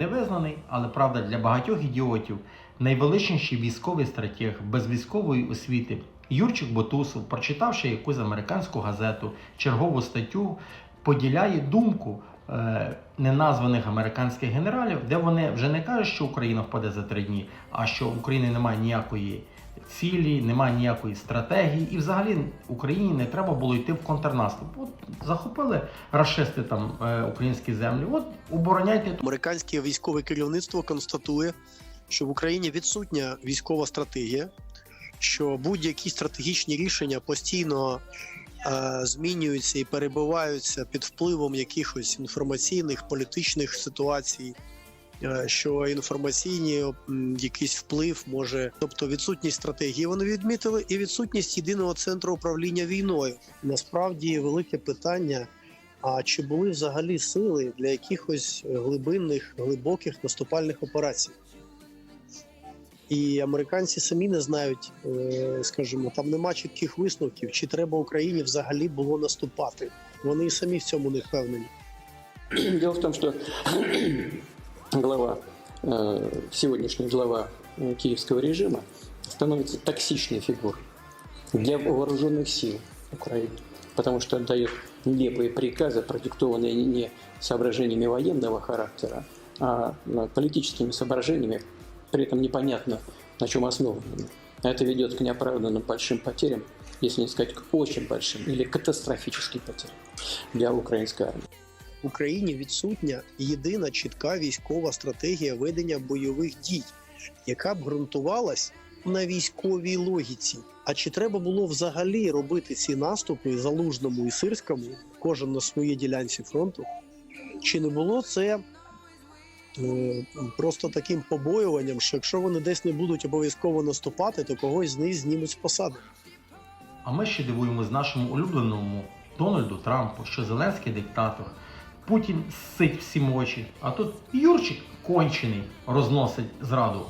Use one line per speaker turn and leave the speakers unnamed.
Не визнаний, але правда для багатьох ідіотів найвеличніший військовий стратег без військової освіти Юрчик Ботусов, прочитавши якусь американську газету, чергову статтю, поділяє думку неназваних американських генералів, де вони вже не кажуть, що Україна впаде за три дні, а що в Україні немає ніякої цілі, немає ніякої стратегії, і взагалі Україні не треба було йти в контрнаступ. От захопили рашисти там е, українські землі. От обороняйте
Американське військове керівництво констатує, що в Україні відсутня військова стратегія, що будь-які стратегічні рішення постійно е, змінюються і перебуваються під впливом якихось інформаційних політичних ситуацій. е, Що інформаційний якийсь вплив може, тобто відсутність стратегії, вони відмітили, і відсутність єдиного центру управління війною. Насправді велике питання: а чи були взагалі сили для якихось глибинних, глибоких наступальних операцій? І американці самі не знають, е, скажімо, там нема чітких висновків, чи треба Україні взагалі було наступати. Вони і самі в цьому не впевнені.
Дело в том, что глава, э, сегодняшний глава э, киевского режима становится токсичной фигурой для вооруженных сил Украины, потому что отдает нелепые приказы, продиктованные не соображениями военного характера, а э, политическими соображениями, при этом непонятно на чем основанными. А Это ведет к неоправданным большим потерям, если не сказать к очень большим или катастрофическим потерям для украинской армии.
В Україні відсутня єдина чітка військова стратегія ведення бойових дій, яка б ґрунтувалась на військовій логіці. А чи треба було взагалі робити ці наступи залужному і сирському, кожен на своїй ділянці фронту? Чи не було це е, просто таким побоюванням, що якщо вони десь не будуть обов'язково наступати, то когось з них знімуть з посади?
А ми ще дивуємось нашому улюбленому Дональду Трампу, що Зеленський диктатор, Путін сить всім очі, а тут Юрчик кончений розносить зраду.